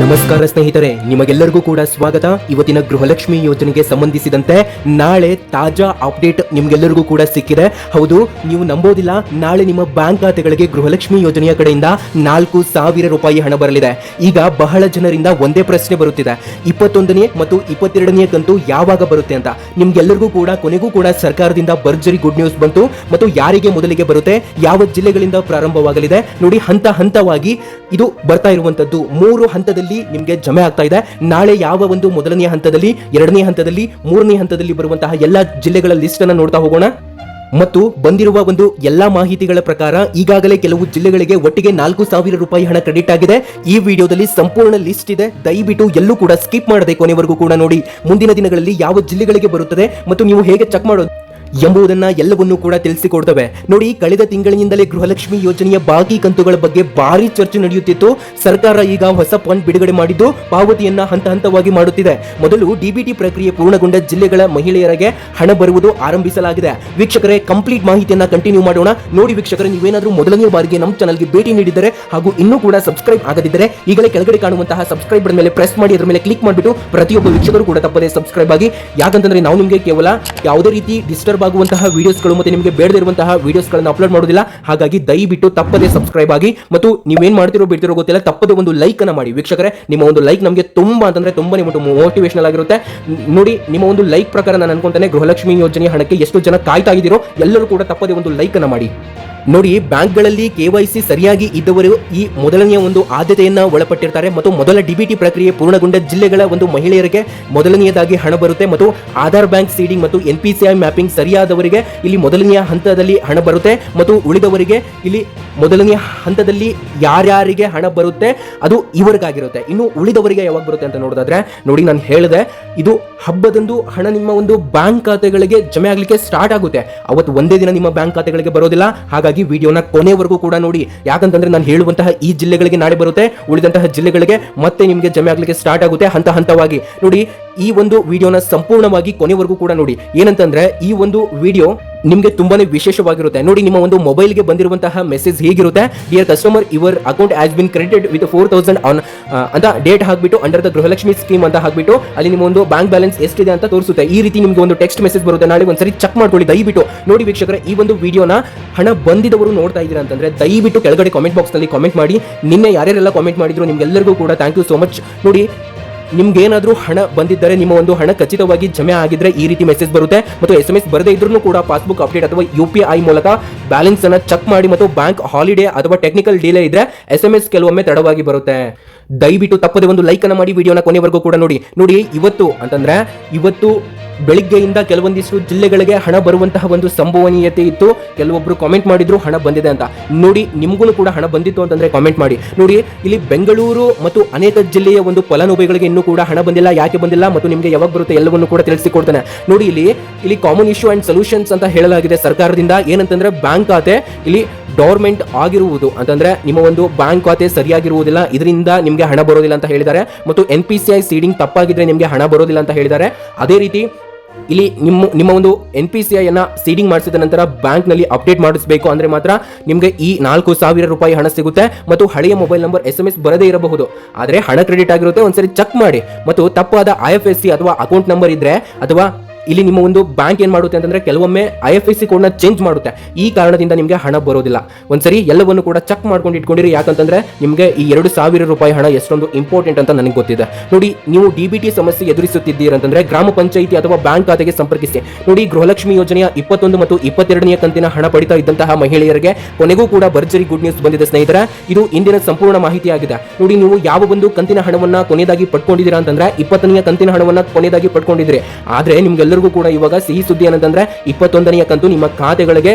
ನಮಸ್ಕಾರ ಸ್ನೇಹಿತರೆ, ನಿಮಗೆಲ್ಲರಿಗೂ ಕೂಡ ಸ್ವಾಗತ. ಇವತ್ತಿನ ಗೃಹಲಕ್ಷ್ಮಿ ಯೋಜನೆಗೆ ಸಂಬಂಧಿಸಿದಂತೆ ನಾಳೆ ತಾಜಾ ಅಪ್ಡೇಟ್ ನಿಮ್ಗೆಲ್ಲರಿಗೂ ಕೂಡ ಸಿಕ್ಕಿದೆ. ಹೌದು, ನೀವು ನಂಬೋದಿಲ್ಲ, ನಾಳೆ ನಿಮ್ಮ ಬ್ಯಾಂಕ್ ಖಾತೆಗಳಿಗೆ ಗೃಹಲಕ್ಷ್ಮಿ ಯೋಜನೆಯ ಕಡೆಯಿಂದ ನಾಲ್ಕು ಸಾವಿರ ರೂಪಾಯಿ ಹಣ ಬರಲಿದೆ. ಈಗ ಬಹಳ ಜನರಿಂದ ಒಂದೇ ಪ್ರಶ್ನೆ ಬರುತ್ತಿದೆ. ಇಪ್ಪತ್ತೊಂದನೇ ಮತ್ತು ಇಪ್ಪತ್ತೆರಡನೇ ಕಂತು ಯಾವಾಗ ಬರುತ್ತೆ ಅಂತ. ನಿಮ್ಗೆಲ್ಲರಿಗೂ ಕೂಡ, ಕೊನೆಗೂ ಕೂಡ ಸರ್ಕಾರದಿಂದ ಭರ್ಜರಿ ಗುಡ್ ನ್ಯೂಸ್ ಬಂತು ಮತ್ತು ಯಾರಿಗೆ ಮೊದಲಿಗೆ ಬರುತ್ತೆ, ಯಾವ ಜಿಲ್ಲೆಗಳಿಂದ ಪ್ರಾರಂಭವಾಗಲಿದೆ, ನೋಡಿ ಹಂತ ಹಂತವಾಗಿ ಇದು ಬರ್ತಾ ಇರುವಂತದ್ದು. ಮೂರು ಹಂತದಲ್ಲಿ ನಿಮಗೆ ಜಮೆ ಆಗ್ತಾ ಇದೆ. ನಾಳೆ ಯಾವ ಒಂದು ಮೊದಲನೇ ಹಂತದಲ್ಲಿ, ಎರಡನೇ ಹಂತದಲ್ಲಿ, ಮೂರನೇ ಹಂತದಲ್ಲಿ ಬರುವಂತಹ ಎಲ್ಲ ಜಿಲ್ಲೆಗಳ ಲಿಸ್ಟ್ ಅನ್ನು ನೋಡ್ತಾ ಹೋಗೋಣ. ಮತ್ತು ಬಂದಿರುವ ಒಂದು ಎಲ್ಲಾ ಮಾಹಿತಿಗಳ ಪ್ರಕಾರ ಈಗಾಗಲೇ ಕೆಲವು ಜಿಲ್ಲೆಗಳಿಗೆ ಒಟ್ಟಿಗೆ ನಾಲ್ಕು ಸಾವಿರ ರೂಪಾಯಿ ಹಣ ಕ್ರೆಡಿಟ್ ಆಗಿದೆ. ಈ ವಿಡಿಯೋದಲ್ಲಿ ಸಂಪೂರ್ಣ ಲಿಸ್ಟ್ ಇದೆ. ದಯವಿಟ್ಟು ಎಲ್ಲೂ ಕೂಡ ಸ್ಕಿಪ್ ಮಾಡದೆ ಕೊನೆವರೆಗೂ ಕೂಡ ನೋಡಿ. ಮುಂದಿನ ದಿನಗಳಲ್ಲಿ ಯಾವ ಜಿಲ್ಲೆಗಳಿಗೆ ಬರುತ್ತದೆ ಮತ್ತು ನೀವು ಹೇಗೆ ಚೆಕ್ ಮಾಡೋದು? ಎಂಬುದನ್ನ ಎಲ್ಲವನ್ನೂ ಕೂಡ ತಿಳಿಸಿಕೊಡ್ತವೆ. ನೋಡಿ, ಕಳೆದ ತಿಂಗಳಿನಿಂದಲೇ ಗೃಹಲಕ್ಷ್ಮಿ ಯೋಜನೆಯ ಬಾಕಿ ಕಂತುಗಳ ಬಗ್ಗೆ ಭಾರಿ ಚರ್ಚೆ ನಡೆಯುತ್ತಿತ್ತು. ಸರ್ಕಾರ ಈಗ ಹೊಸ ಫಂಡ್ ಬಿಡುಗಡೆ ಮಾಡಿದ್ದು ಪಾವತಿಯನ್ನ ಹಂತ ಹಂತವಾಗಿ ಮಾಡುತ್ತಿದೆ. ಮೊದಲು ಡಿಬಿಟಿ ಪ್ರಕ್ರಿಯೆ ಪೂರ್ಣಗೊಂಡ ಜಿಲ್ಲೆಗಳ ಮಹಿಳೆಯರಿಗೆ ಹಣ ಬರುವುದು ಆರಂಭಿಸಲಾಗಿದೆ. ವೀಕ್ಷಕರೇ, ಕಂಪ್ಲೀಟ್ ಮಾಹಿತಿಯನ್ನ ಕಂಟಿನ್ಯೂ ಮಾಡೋಣ. ನೋಡಿ ವೀಕ್ಷಕರೇ, ನೀವೇನಾದರೂ ಮೊದಲನೇ ಬಾರಿಗೆ ನಮ್ಮ ಚಾನಲ್ಗೆ ಭೇಟಿ ನೀಡಿದರೆ ಹಾಗೂ ಇನ್ನೂ ಕೂಡ ಸಬ್ಸ್ಕ್ರೈಬ್ ಆಗದಿದ್ದರೆ, ಈಗಲೇ ಕೆಳಗಡೆ ಕಾಣುವಂತಹ ಸಬ್ಸ್ಕ್ರೈಬ್ ಮೇಲೆ ಪ್ರೆಸ್ ಮಾಡಿ, ಅದರ ಮೇಲೆ ಕ್ಲಿಕ್ ಮಾಡಿಬಿಟ್ಟು ಪ್ರತಿಯೊಬ್ಬ ವೀಕ್ಷಕರು ಕೂಡ ತಪ್ಪದೆ ಸಬ್ಸ್ಕ್ರೈಬ್ ಆಗಿ. ಯಾಕಂತಂದ್ರೆ ನಾವು ನಿಮಗೆ ಕೇವಲ ಯಾವುದೇ ರೀತಿ ಡಿಸ್ಟರ್ಬ್ ಆಗುವಂತಹ ವಿಡಿಯೋಸ್ಗಳು ಮತ್ತೆ ನಿಮಗೆ ಬೇಡದಿರುವಂತಹ ವಿಡಿಯೋಸ್ಗಳನ್ನು ಅಪ್ಲೋಡ್ ಮಾಡೋದಿಲ್ಲ ಹಾಗಾಗಿ ದಯವಿಟ್ಟು ತಪ್ಪದೇ ಸಬ್ಸ್ಕ್ರೈಬ್ ಆಗಿ ಮತ್ತು ನೀವೇನು ಮಾಡ್ತಿರೋ ಬಿಡ್ತಿರೋ ಗೊತ್ತಿಲ್ಲ, ತಪ್ಪದೇ ಒಂದು ಲೈಕ್ ಅನ್ನ ಮಾಡಿ. ವೀಕ್ಷಕರೇ, ನಿಮ್ಮ ಒಂದು ಲೈಕ್ ನಮಗೆ ತುಂಬಾ ಅಂತಂದ್ರೆ ತುಂಬಾನೇ ಮೋಟಿವೇಶನಲ್ ಆಗಿರುತ್ತೆ. ನೋಡಿ, ನಿಮ್ಮ ಒಂದು ಲೈಕ್ ಪ್ರಕಾರ ನಾನು ಅನ್ಕೊಂತಾನೆ, ಗೃಹಲಕ್ಷ್ಮಿ ಯೋಜನೆಯ ಹಣಕ್ಕೆ ಎಷ್ಟು ಜನ ಕಾಯ್ತಾ ಇದ್ದೀರೋ, ಎಲ್ಲರೂ ಕೂಡ ತಪ್ಪದೇ ಒಂದು ಲೈಕ್ ಅನ್ನ ಮಾಡಿ. ನೋಡಿ, ಬ್ಯಾಂಕ್ಗಳಲ್ಲಿ ಕೆ ವೈ ಸಿ ಸರಿಯಾಗಿ ಇದ್ದವರು ಈ ಮೊದಲನೆಯ ಒಂದು ಆದ್ಯತೆಯನ್ನ ಒಳಪಟ್ಟಿರ್ತಾರೆ ಮತ್ತು ಮೊದಲ ಡಿಬಿಟಿ ಪ್ರಕ್ರಿಯೆ ಪೂರ್ಣಗೊಂಡ ಜಿಲ್ಲೆಗಳ ಒಂದು ಮಹಿಳೆಯರಿಗೆ ಮೊದಲನೆಯದಾಗಿ ಹಣ ಬರುತ್ತೆ ಮತ್ತು ಆಧಾರ್ ಬ್ಯಾಂಕ್ ಸೀಡಿಂಗ್ ಮತ್ತು N P C I mapping ಸರಿಯಾದವರಿಗೆ ಇಲ್ಲಿ ಮೊದಲನೆಯ ಹಂತದಲ್ಲಿ ಹಣ ಬರುತ್ತೆ ಮತ್ತು ಉಳಿದವರಿಗೆ ಇಲ್ಲಿ ಮೊದಲನೆಯ ಹಂತದಲ್ಲಿ ಯಾರ್ಯಾರಿಗೆ ಹಣ ಬರುತ್ತೆ ಅದು ಇವರಿಗಾಗಿರುತ್ತೆ. ಇನ್ನು ಉಳಿದವರಿಗೆ ಯಾವಾಗ ಬರುತ್ತೆ ಅಂತ ನೋಡೋದಾದ್ರೆ, ನೋಡಿ ನಾನು ಹೇಳಿದೆ, ಇದು ಹಬ್ಬದಂದು ಹಣ ನಿಮ್ಮ ಒಂದು ಬ್ಯಾಂಕ್ ಖಾತೆಗಳಿಗೆ ಜಮೆ ಆಗಲಿಕ್ಕೆ ಸ್ಟಾರ್ಟ್ ಆಗುತ್ತೆ. ಅವತ್ತು ಒಂದೇ ದಿನ ನಿಮ್ಮ ಬ್ಯಾಂಕ್ ಖಾತೆಗಳಿಗೆ ಬರೋದಿಲ್ಲ, ಹಾಗಾಗಿ ವಿಡಿಯೋನ ಕೊನೆವರೆಗೂ ಕೂಡ ನೋಡಿ. ಯಾಕಂತಂದ್ರೆ ನಾನು ಹೇಳುವಂತಹ ಈ ಜಿಲ್ಲೆಗಳಿಗೆ ನಾಳೆ ಬರುತ್ತೆ. ಉಳಿದಂತಹ ಜಿಲ್ಲೆಗಳಿಗೆ ಮತ್ತೆ ನಿಮಗೆ ಜಮೆ ಆಗ್ಲಿಕ್ಕೆ ಸ್ಟಾರ್ಟ್ ಆಗುತ್ತೆ ಹಂತ ಹಂತವಾಗಿ. ನೋಡಿ, ಈ ಒಂದು ವಿಡಿಯೋನ ಸಂಪೂರ್ಣವಾಗಿ ಕೊನೆವರೆಗೂ ಕೂಡ ನೋಡಿ. ಏನಂತಂದ್ರೆ, ಈ ಒಂದು ವಿಡಿಯೋ ನಿಮಗೆ ತುಂಬಾನೇ ವಿಶೇಷವಾಗಿರುತ್ತೆ. ನೋಡಿ, ನಿಮ್ಮ ಒಂದು ಮೊಬೈಲ್ಗೆ ಬಂದಿರುವಂತಹ ಮೆಸೇಜ್ ಹೇಗಿರುತ್ತೆ? Dear customer your account has been credited with four thousand on ಅಂತ ಡೇಟ್ ಹಾಕ್ಬಿಟ್ಟು ಅಂಡರ್ ದ ಗೃಹಲಕ್ಷ್ಮಿ ಸ್ಕೀಮ್ ಅಂತ ಹಾಕ್ಬಿಟ್ಟು, ಅಲ್ಲಿ ನಿಮ್ಮ ಒಂದು ಬ್ಯಾಂಕ್ ಬ್ಯಾಲೆನ್ಸ್ ಎಷ್ಟಿದೆ ಅಂತ ತೋರಿಸುತ್ತೆ. ಈ ರೀತಿ ನಿಮಗೆ ಒಂದು ಟೆಕ್ಸ್ಟ್ ಮೆಸೇಜ್ ಬರುತ್ತೆ. ನಾಳೆ ಒಂದ್ಸರಿ ಚೆಕ್ ಮಾಡ್ಕೊಳ್ಳಿ. ದಯವಿಟ್ಟು ನೋಡಿ ವೀಕ್ಷಕರ, ಈ ಒಂದು ವಿಡಿಯೋನ ಹಣ ಬಂದಿದವರು ನೋಡ್ತಾ ಇದ್ದೀರಾ ಅಂತಂದ್ರೆ, ದಯವಿಟ್ಟು ಕೆಳಗಡೆ ಕಾಮೆಂಟ್ ಬಾಕ್ಸ್ನಲ್ಲಿ ಕಾಮೆಂಟ್ ಮಾಡಿ. ನಿನ್ನೆ ಯಾರ್ಯಾರೆಲ್ಲ ಕಾಮೆಂಟ್ ಮಾಡಿದ್ರು, ನಿಮ್ಗೆಲ್ಲರಿಗೂ ಕೂಡ ಥ್ಯಾಂಕ್ ಯು ಸೋ ಮಚ್ ನೋಡಿ ನಿಮ್ಗೇನಾದ್ರೂ ಹಣ ಬಂದಿದ್ದರೆ, ನಿಮ್ಮ ಒಂದು ಹಣ ಖಚಿತವಾಗಿ ಜಮೆ ಆಗಿದ್ರೆ ಈ ರೀತಿ ಮೆಸೇಜ್ ಬರುತ್ತೆ. ಮತ್ತು ಎಸ್ ಎಂ ಎಸ್ ಬರದೇ ಇದ್ರೂ ಕೂಡ ಪಾಸ್ಬುಕ್ ಅಪ್ಡೇಟ್ ಅಥವಾ ಯು ಪಿ ಐ ಮೂಲಕ ಬ್ಯಾಲೆನ್ಸ್ ಅನ್ನ ಚೆಕ್ ಮಾಡಿ ಮತ್ತು ಬ್ಯಾಂಕ್ ಹಾಲಿಡೇ ಅಥವಾ ಟೆಕ್ನಿಕಲ್ ಡಿಲೇ ಇದ್ರೆ ಎಸ್ ಎಂ ಎಸ್ ಕೆಲವೊಮ್ಮೆ ತಡವಾಗಿ ಬರುತ್ತೆ. ದಯವಿಟ್ಟು ತಪ್ಪದೆ ಒಂದು ಲೈಕ್ ಅನ್ನ ಮಾಡಿ ವಿಡಿಯೋನ ಕೊನೆವರೆಗೂ ಕೂಡ ನೋಡಿ. ನೋಡಿ, ಇವತ್ತು ಅಂತಂದ್ರೆ, ಇವತ್ತು ಬೆಳಿಗ್ಗೆಯಿಂದ ಕೆಲವೊಂದಿಷ್ಟು ಜಿಲ್ಲೆಗಳಿಗೆ ಹಣ ಬರುವಂತಹ ಒಂದು ಸಂಭವನೀಯತೆ ಇತ್ತು. ಕೆಲವೊಬ್ರು ಕಾಮೆಂಟ್ ಮಾಡಿದ್ರು, ಹಣ ಬಂದಿದೆ ಅಂತ. ನೋಡಿ, ನಿಮ್ಗೂ ಕೂಡ ಹಣ ಬಂದಿತ್ತು ಅಂತಂದ್ರೆ ಕಾಮೆಂಟ್ ಮಾಡಿ. ನೋಡಿ, ಇಲ್ಲಿ ಬೆಂಗಳೂರು ಮತ್ತು ಅನೇಕ ಜಿಲ್ಲೆಯ ಒಂದು ಫಲಾನುಭವಿಗಳಿಗೆ ಇನ್ನೂ ಕೂಡ ಹಣ ಬಂದಿಲ್ಲ, ಯಾಕೆ ಬಂದಿಲ್ಲ ಮತ್ತು ನಿಮಗೆ ಯಾವಾಗ ಬರುತ್ತೆ ಎಲ್ಲವನ್ನು ಕೂಡ ತಿಳಿಸಿಕೊಡ್ತಾನೆ. ನೋಡಿ, ಇಲ್ಲಿ ಇಲ್ಲಿ ಕಾಮನ್ ಇಶ್ಯೂ ಅಂಡ್ ಸೊಲ್ಯೂಷನ್ಸ್ ಅಂತ ಹೇಳಲಾಗಿದೆ ಸರ್ಕಾರದಿಂದ. ಏನಂತಂದ್ರೆ ಬ್ಯಾಂಕ್ ಖಾತೆ, ಇಲ್ಲಿ ಡೋರ್ಮೆಂಟ್ ಆಗಿರುವುದು ಅಂತಂದ್ರೆ ನಿಮ್ಮ ಒಂದು ಬ್ಯಾಂಕ್ ಖಾತೆ ಸರಿಯಾಗಿರುವುದಿಲ್ಲ, ಇದರಿಂದ ನಿಮಗೆ ಹಣ ಬರೋದಿಲ್ಲ ಅಂತ ಹೇಳಿದ್ದಾರೆ. ಮತ್ತು N P C I seeding ತಪ್ಪಾಗಿದ್ರೆ ನಿಮಗೆ ಹಣ ಬರೋದಿಲ್ಲ ಅಂತ ಹೇಳಿದ್ದಾರೆ. ಅದೇ ರೀತಿ ಇಲ್ಲಿ ನಿಮ್ಮ ನಿಮ್ಮ ಒಂದು ಎನ್ ಪಿ ಸಿ ಐನ ಸೀಡಿಂಗ್ ಮಾಡಿಸಿದ ನಂತರ ಬ್ಯಾಂಕ್ನಲ್ಲಿ ಅಪ್ಡೇಟ್ ಮಾಡಿಸಬೇಕು ಅಂದರೆ ಮಾತ್ರ ನಿಮಗೆ ಈ ನಾಲ್ಕು ಸಾವಿರ ರೂಪಾಯಿ ಹಣ ಸಿಗುತ್ತೆ ಮತ್ತು ಹಳೆಯ mobile number S M S ಬರದೇ ಇರಬಹುದು. ಆದರೆ ಹಣ ಕ್ರೆಡಿಟ್ ಆಗಿರುತ್ತೆ, ಒಂದ್ಸರಿ ಚೆಕ್ ಮಾಡಿ. ಮತ್ತು ತಪ್ಪಾದ ಐ ಎಫ್ ಎಸ್ ಸಿ ಅಥವಾ ಅಕೌಂಟ್ ನಂಬರ್ ಇದ್ರೆ ಅಥವಾ ಇಲ್ಲಿ ನಿಮ್ಮ ಒಂದು ಬ್ಯಾಂಕ್ ಏನ್ ಮಾಡುತ್ತೆ ಅಂತಂದ್ರೆ ಕೆಲವೊಮ್ಮೆ ಐ ಎಫ್ ಎಸ್ ಕೋಡ್ನ ಚೇಂಜ್ ಮಾಡುತ್ತೆ. ಈ ಕಾರಣದಿಂದ ನಿಮಗೆ ಹಣ ಬರೋದಿಲ್ಲ. ಒಂದ್ಸರಿ ಎಲ್ಲವನ್ನು ಕೂಡ ಚೆಕ್ ಮಾಡ್ಕೊಂಡು ಇಟ್ಕೊಂಡಿರಿ. ಯಾಕಂತಂದ್ರೆ ನಿಮಗೆ ಈ ಎರಡು ಸಾವಿರ ರೂಪಾಯಿ ಹಣ ಎಷ್ಟೊಂದು ಇಂಪಾರ್ಟೆಂಟ್ ಅಂತ ನನಗೆ ಗೊತ್ತಿದೆ. ನೋಡಿ, ನೀವು ಡಿ ಬಿ ಟಿ ಸಮಸ್ಯೆ ಎದುರಿಸುತ್ತಿದ್ದೀರಂತಂದರೆ ಗ್ರಾಮ ಪಂಚಾಯಿತಿ ಅಥವಾ ಬ್ಯಾಂಕ್ ಖಾತೆಗೆ ಸಂಪರ್ಕಿಸಿ. ನೋಡಿ, ಗೃಹಲಕ್ಷ್ಮಿ ಯೋಜನೆಯ ಇಪ್ಪತ್ತೊಂದು ಮತ್ತು ಇಪ್ಪತ್ತೆರಡನೆಯ ಕಂತಿನ ಹಣ ಪಡಿತಾ ಇದ್ದಂತಹ ಮಹಿಳೆಯರಿಗೆ ಕೊನೆಗೂ ಕೂಡ ಭರ್ಜರಿ ಗುಡ್ ನ್ಯೂಸ್ ಬಂದಿದೆ ಸ್ನೇಹಿತರೆ. ಇದು ಇಂದಿನ ಸಂಪೂರ್ಣ ಮಾಹಿತಿಯಾಗಿದೆ. ನೋಡಿ, ನೀವು ಯಾವ ಒಂದು ಕಂತಿನ ಹಣವನ್ನ ಕೊನೆಯದಾಗಿ ಪಡ್ಕೊಂಡಿದ್ದೀರಾ ಅಂತಂದ್ರೆ ಇಪ್ಪತ್ತನೆಯ ಕಂತಿನ ಹಣವನ್ನ ಕೊನೆಯದಾಗಿ ಪಡ್ಕೊಂಡಿದ್ರಿ. ಆದ್ರೆ ನಿಮ್ಗೆಲ್ಲರಿಗೂ ಕೂಡ ಇವಾಗ ಸಿಹಿ ಸುದ್ದಿ ಏನಂತಂದ್ರೆ ಇಪ್ಪತ್ತೊಂದನೆಯ ಕಂತು ನಿಮ್ಮ ಖಾತೆಗಳಿಗೆ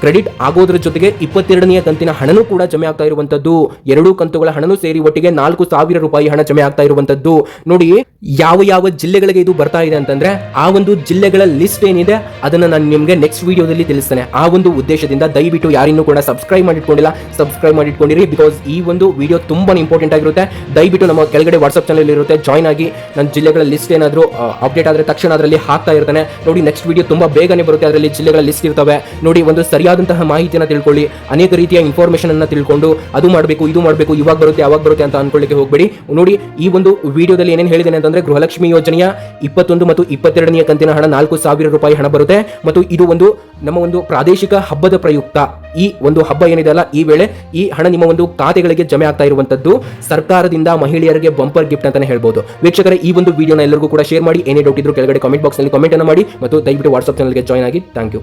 ಕ್ರೆಡಿಟ್ ಆಗೋದ್ರ ಜೊತೆಗೆ ಇಪ್ಪತ್ತೆರಡನೆಯ ಕಂತಿನ ಹಣನೂ ಕೂಡ ಜಮೆ ಆಗ್ತಾ ಇರುವಂತದ್ದು. ಎರಡೂ ಕಂತುಗಳ ಹಣನೂ ಸೇರಿ ಒಟ್ಟಿಗೆ ನಾಲ್ಕು ಸಾವಿರ ರೂಪಾಯಿ ಹಣ ಜಮೆ ಆಗ್ತಾ ಇರುವಂತದ್ದು. ನೋಡಿ ಯಾವ ಯಾವ ಜಿಲ್ಲೆಗಳಿಗೆ ಇದು ಬರ್ತಾ ಇದೆ ಅಂತಂದ್ರೆ ಆ ಒಂದು ಜಿಲ್ಲೆಗಳ ಲಿಸ್ಟ್ ಏನಿದೆ, ಅದನ್ನ ನಾನು ನಿಮಗೆ ನೆಕ್ಸ್ಟ್ ವಿಡಿಯೋದಲ್ಲಿ ತಿಳಿಸ್ತೇನೆ. ಆ ಒಂದು ಉದ್ದೇಶದಿಂದ ದಯವಿಟ್ಟು ಯಾರಿನ್ನೂ ಕೂಡ ಸಬ್ಸ್ಕ್ರೈಬ್ ಮಾಡಿಟ್ಕೊಂಡಿಲ್ಲ ಸಬ್ಸ್ಕ್ರೈಬ್ ಮಾಡಿಟ್ಕೊಂಡಿರಿ ಬಿಕಾಸ್ ಈ ಒಂದು ವಿಡಿಯೋ ತುಂಬಾ ಇಂಪಾರ್ಟೆಂಟ್ ಆಗಿರುತ್ತೆ. ದಯವಿಟ್ಟು ನಮ್ಮ ಕೆಳಗಡೆ ವಾಟ್ಸ್ಆಪ್ ಚಾನಲ್ ಇರುತ್ತೆ ಜಾಯ್ನ್ ಆಗಿ ನನ್ನ ಜಿಲ್ಲೆಗಳ ಲಿಸ್ಟ್ ಏನಾದರೂ ಅಪ್ಡೇಟ್ ಆದ್ರೆ ತಕ್ಷಣ ಅದರಲ್ಲಿ ಹಾಕ್ತಾ ಇರ್ತಾನೆ. ನೋಡಿ ನೆಕ್ಸ್ಟ್ ವಿಡಿಯೋ ತುಂಬಾ ಬೇಗನೆ ಬರುತ್ತೆ, ಅದರಲ್ಲಿ ಜಿಲ್ಲೆಗಳ ಲಿಸ್ಟ್ ಇರ್ತವೆ. ನೋಡಿ ಒಂದು ಸರಿಯಾದ ಸರಿಯಾದಂತಹ ಮಾಹಿತಿಯನ್ನು ತಿಳ್ಕೊಳ್ಳಿ, ಅನೇಕ ರೀತಿಯ ಇನ್ಫಾರ್ಮೇಶನ್ ಅನ್ನ ತಿಳ್ಕೊಂಡು ಅದು ಮಾಡಬೇಕು, ಇದು ಮಾಡಬೇಕು, ಇವಾಗ ಬರುತ್ತೆ, ಅವಾಗ ಬರುತ್ತೆ ಅಂತ ಅನ್ಕೊಳ್ಳಿಕ್ಕೆ ಹೋಗಬೇಡಿ. ನೋಡಿ ಈ ಒಂದು ವಿಡಿಯೋದಲ್ಲಿ ಏನೇನು ಹೇಳಿದ್ದೇನೆ ಅಂತಂದ್ರೆ ಗೃಹಲಕ್ಷ್ಮಿ ಯೋಜನೆಯ ಇಪ್ಪತ್ತೊಂದು ಮತ್ತು ಇಪ್ಪತ್ತೆರಡನೆಯ ಕಂತಿನ ಹಣ ನಾಲ್ಕು ಸಾವಿರ ರೂಪಾಯಿ ಹಣ ಬರುತ್ತೆ. ಮತ್ತು ಇದು ಒಂದು ನಮ್ಮ ಒಂದು ಪ್ರಾದೇಶಿಕ ಹಬ್ಬದ ಪ್ರಯುಕ್ತ. ಈ ಒಂದು ಹಬ್ಬ ಏನಿದೆ ಅಲ್ಲ, ಈ ವೇಳೆ ಈ ಹಣ ನಿಮ್ಮ ಒಂದು ಖಾತೆಗಳಿಗೆ ಜಮೆ ಆಗ್ತಾ ಇರುವಂತದ್ದು ಸರ್ಕಾರದಿಂದ ಮಹಿಳೆಯರಿಗೆ ಬಂಪರ್ ಗಿಫ್ಟ್ ಅಂತಾನೆ ಹೇಳ್ಬೋದು. ವೀಕ್ಷಕರೇ, ಈ ಒಂದು ವಿಡಿಯೋನ ಎಲ್ಲರಿಗೂ ಕೂಡ ಶೇರ್ ಮಾಡಿ. ಏನೇ ಡೌಟ್ ಇದ್ರು ಕೆಳಗಡೆ ಕಾಮೆಂಟ್ ಬಾಕ್ಸ್ನಲ್ಲಿ ಕಾಮೆಂಟ್ ಅನ್ನು ಮಾಡಿ. ಮತ್ತು ದಯವಿಟ್ಟು ವಾಟ್ಸ್ಆಪ್ ಚಾನಲ್ಗೆ ಜಾಯ್ನ್ ಆಗಿ. Thank you